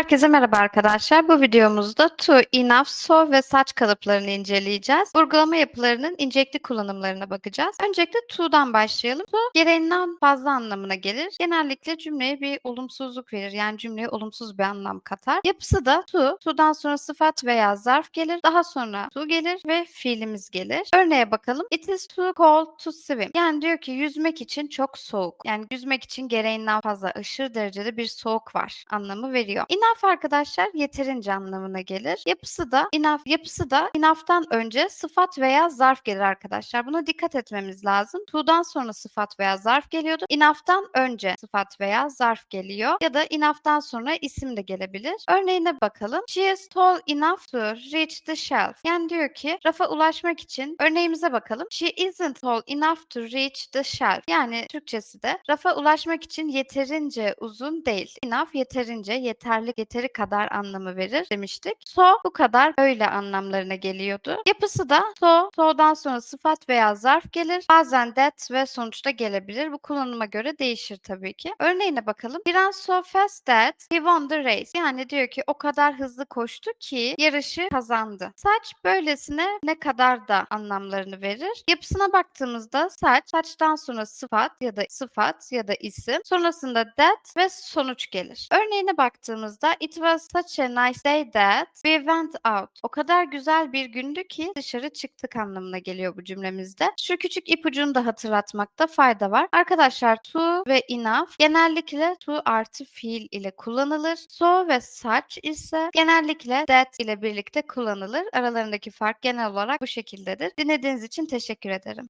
Herkese merhaba arkadaşlar. Bu videomuzda to, enough, so ve saç kalıplarını inceleyeceğiz. Vurgulama yapılarının incelikli kullanımlarına bakacağız. Öncelikle to'dan başlayalım. To gereğinden fazla anlamına gelir. Genellikle cümleye bir olumsuzluk verir. Yani cümleye olumsuz bir anlam katar. Yapısı da to, to'dan sonra sıfat veya zarf gelir. Daha sonra to gelir ve fiilimiz gelir. Örneğe bakalım. It is too cold to swim. Yani diyor ki yüzmek için çok soğuk. Yani yüzmek için gereğinden fazla aşırı derecede bir soğuk var anlamı veriyor. Enough arkadaşlar yeterince anlamına gelir. Yapısı da enough yapısı da enough'tan önce sıfat veya zarf gelir arkadaşlar. Buna dikkat etmemiz lazım. To'dan sonra sıfat veya zarf geliyordu. Enough'tan önce sıfat veya zarf geliyor. Ya da enough'tan sonra isim de gelebilir. Örneğine bakalım. She is tall enough to reach the shelf. Yani diyor ki rafa ulaşmak için örneğimize bakalım. She isn't tall enough to reach the shelf. Yani Türkçesi de rafa ulaşmak için yeterince uzun değil. Enough yeterince, yeterli, yeteri kadar anlamı verir demiştik. So bu kadar öyle anlamlarına geliyordu. Yapısı da so, so'dan sonra sıfat veya zarf gelir. Bazen that ve sonuçta gelebilir. Bu kullanıma göre değişir tabii ki. Örneğine bakalım. He ran so fast that he won the race. Yani diyor ki o kadar hızlı koştu ki yarışı kazandı. Saç böylesine ne kadar da anlamlarını verir. Yapısına baktığımızda saç, saçtan sonra sıfat ya da sıfat ya da isim, sonrasında that ve sonuç gelir. Örneğine baktığımızda it was such a nice day that we went out. O kadar güzel bir gündü ki dışarı çıktık anlamına geliyor bu cümlemizde. Şu küçük ipucunu da hatırlatmakta fayda var. Arkadaşlar to ve enough genellikle to artı fiil ile kullanılır. So ve such ise genellikle that ile birlikte kullanılır. Aralarındaki fark genel olarak bu şekildedir. Dinlediğiniz için teşekkür ederim.